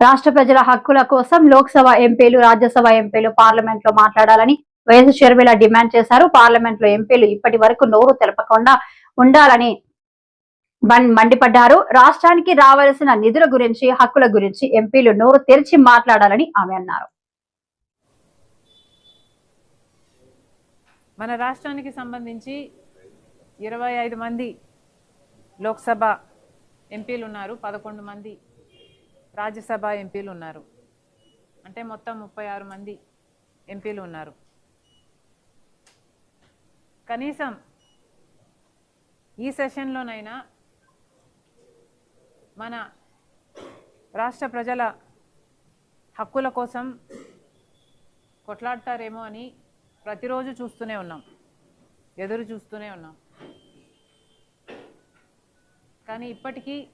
రాష్ట్ర ప్రజల హక్కుల కోసం లోక్సభ ఎంపీలు రాజ్యసభ ఎంపీలు పార్లమెంట్లో మాట్లాడాలని వైఎస్ షర్మిల డిమాండ్ చేశారు. పార్లమెంట్లో ఎంపీలు ఇప్పటి వరకు నోరు తెలపకుండా ఉండాలని మండిపడ్డారు. రాష్ట్రానికి రావాల్సిన నిధుల గురించి హక్కుల గురించి ఎంపీలు నోరు తెరిచి మాట్లాడాలని ఆమె అన్నారు. మన రాష్ట్రానికి సంబంధించి ఇరవై ఐదు మంది లోక్సభ ఎంపీలు ఉన్నారు. పదకొండు మంది రాజ్యసభ ఎంపీలు ఉన్నారు. అంటే మొత్తం ముప్పై ఆరు మంది ఎంపీలు ఉన్నారు. కనీసం ఈ సెషన్లోనైనా మన రాష్ట్ర ప్రజల హక్కుల కోసం కొట్లాడతారేమో అని ప్రతిరోజు చూస్తూనే ఉన్నాం. ఎదురు చూస్తూనే ఉన్నాం. కానీ ఇప్పటికీ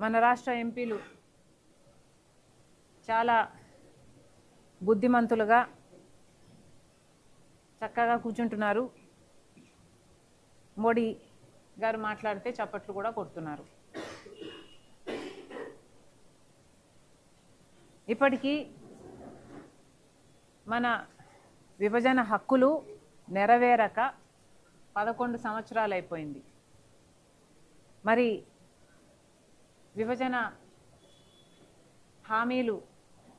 మన రాష్ట్ర ఎంపీలు చాలా బుద్ధిమంతులుగా చక్కగా కూర్చుంటున్నారు. మోడీ గారు మాట్లాడితే చప్పట్లు కూడా కొడుతున్నారు. ఇప్పటికీ మన విభజన హక్కులు నెరవేరక పదకొండు సంవత్సరాలు అయిపోయింది మరి విభజన హామీలు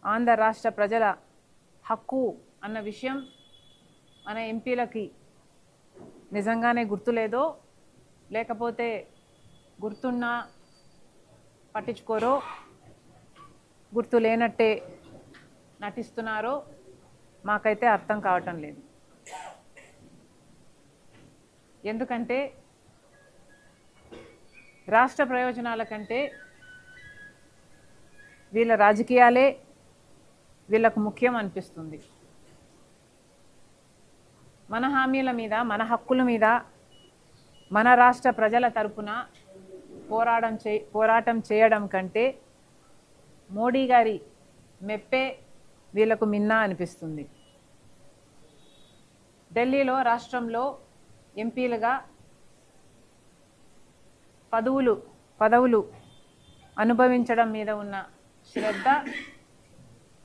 ఆంధ్ర రాష్ట్ర ప్రజల హక్కు అన్న విషయం మన ఎంపీలకి నిజంగానే గుర్తులేదో లేకపోతే గుర్తున్నా పట్టించుకోరో గుర్తు లేనట్టే నటిస్తున్నారో మాకైతే అర్థం కావటం లేదు. ఎందుకంటే రాష్ట్ర ప్రయోజనాల కంటే వీళ్ళ రాజకీయాలే వీళ్ళకు ముఖ్యం అనిపిస్తుంది. మన హామీల మీద మన హక్కుల మీద మన రాష్ట్ర ప్రజల తరపున పోరాటం చే పోరాటం చేయడం కంటే మోడీ గారి మెప్పే వీళ్ళకు మిన్నా అనిపిస్తుంది. ఢిల్లీలో రాష్ట్రంలో ఎంపీలుగా పదవులు పదవులు అనుభవించడం మీద ఉన్న శ్రద్ధ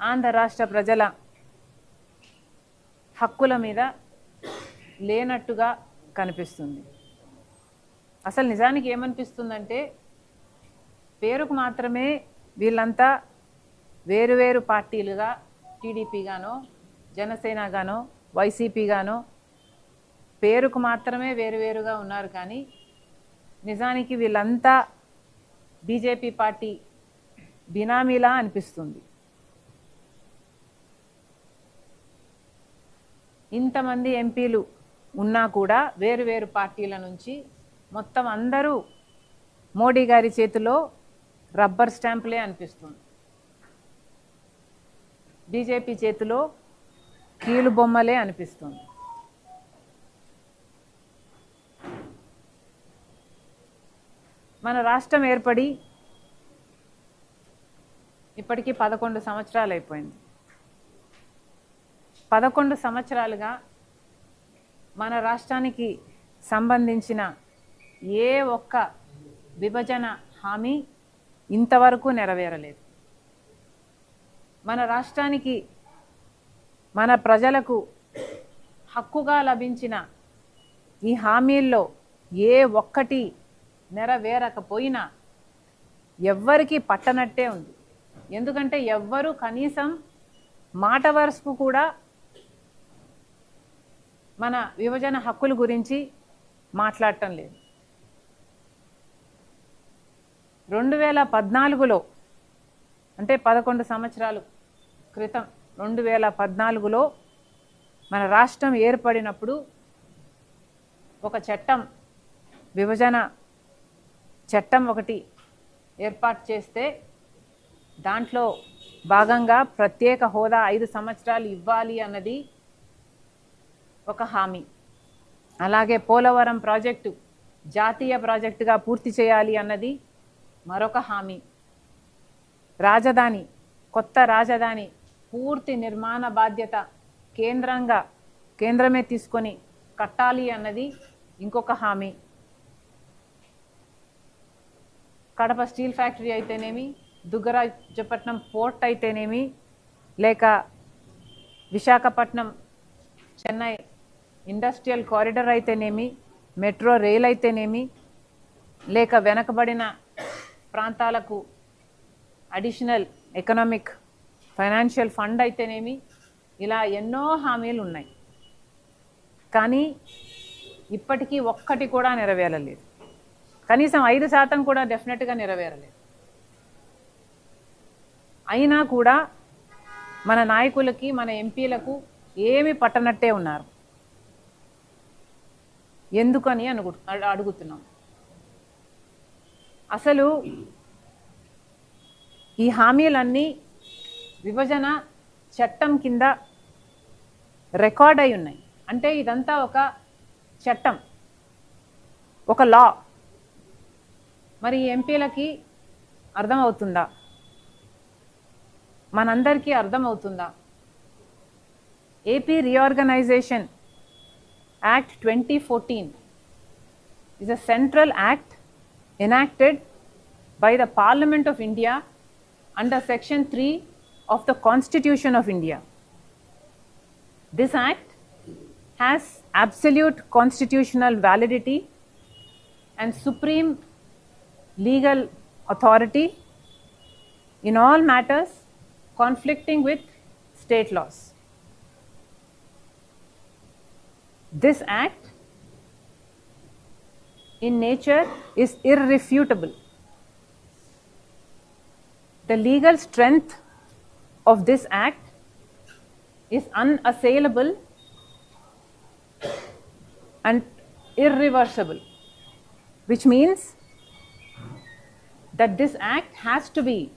ఆంధ్ర రాష్ట్ర ప్రజల హక్కుల మీద లేనట్టుగా కనిపిస్తుంది. అసలు నిజానికి ఏమనిపిస్తుందంటే పేరుకు మాత్రమే వీళ్ళంతా వేరువేరు పార్టీలుగా టీడీపీగానో జనసేనగానో వైసీపీగానో పేరుకు మాత్రమే వేరువేరుగా ఉన్నారు కానీ నిజానికి వీళ్ళంతా బీజేపీ పార్టీ బినామీలా అనిపిస్తుంది. ఇంతమంది ఎంపీలు ఉన్నా కూడా వేరు వేరు పార్టీల నుంచి మొత్తం అందరూ మోడీ గారి చేతిలో రబ్బర్ స్టాంపులే అనిపిస్తుంది. బీజేపీ చేతిలో కీలు బొమ్మలే అనిపిస్తుంది. మన రాష్ట్రం ఏర్పడి ఇప్పటికీ పదకొండు సంవత్సరాలు అయిపోయింది. పదకొండు సంవత్సరాలుగా మన రాష్ట్రానికి సంబంధించిన ఏ ఒక్క విభజన హామీ ఇంతవరకు నెరవేరలేదు. మన రాష్ట్రానికి మన ప్రజలకు హక్కుగా లభించిన ఈ హామీల్లో ఏ ఒక్కటి నెరవేరకపోయినా ఎవ్వరికీ పట్టనట్టే ఉంది. ఎందుకంటే ఎవ్వరూ కనీసం మాట వరుసకు కూడా మన విభజన హక్కుల గురించి మాట్లాడటం లేదు. రెండు వేల పద్నాలుగులో అంటే పదకొండు సంవత్సరాలు క్రితం రెండు వేల పద్నాలుగులో మన రాష్ట్రం ఏర్పడినప్పుడు ఒక చట్టం విభజన చట్టం ఒకటి ఏర్పాటు చేస్తే దాంట్లో భాగంగా ప్రత్యేక హోదా ఐదు సంవత్సరాలు ఇవ్వాలి అన్నది ఒక హామీ. అలాగే పోలవరం ప్రాజెక్టు జాతీయ ప్రాజెక్టుగా పూర్తి చేయాలి అన్నది మరొక హామీ. రాజధాని కొత్త రాజధాని పూర్తి నిర్మాణ బాధ్యత కేంద్రంగా కేంద్రమే తీసుకొని కట్టాలి అన్నది ఇంకొక హామీ. కడప స్టీల్ ఫ్యాక్టరీ అయితేనేమి దుగ్గరాజపట్నం పోర్ట్ అయితేనేమి? లేక విశాఖపట్నం చెన్నై ఇండస్ట్రియల్ కారిడర్ అయితేనేమి? మెట్రో రైల్ అయితేనేమి? లేక వెనకబడిన ప్రాంతాలకు అడిషనల్ ఎకనామిక్ ఫైనాన్షియల్ ఫండ్ అయితేనేమి? ఇలా ఎన్నో హామీలు ఉన్నాయి కానీ ఇప్పటికీ ఒక్కటి కూడా నెరవేరలేదు. కనీసం ఐదు శాతం కూడా డెఫినెట్గా నెరవేరలేదు. అయినా కూడా మన నాయకులకి మన ఎంపీలకు ఏమి పట్టనట్టే ఉన్నారు. ఎందుకని అను అడుగుతున్నాం. అసలు ఈ హామీలన్నీ విభజన చట్టం కింద రికార్డ్ అయి ఉన్నాయి. అంటే ఇదంతా ఒక చట్టం ఒక లా. మరి ఈ ఎంపీలకి అర్థమవుతుందా? మనందరికీ అర్థమవుతుందా AP reorganisation act twenty fourteen is a central act enacted by the Parliament of India under Section 3 of the Constitution of India. This act has absolute constitutional validity and supreme legal authority in all matters conflicting with state laws. This act in nature is irrefutable. The legal strength of this act is unassailable and irreversible, which means that this act has to be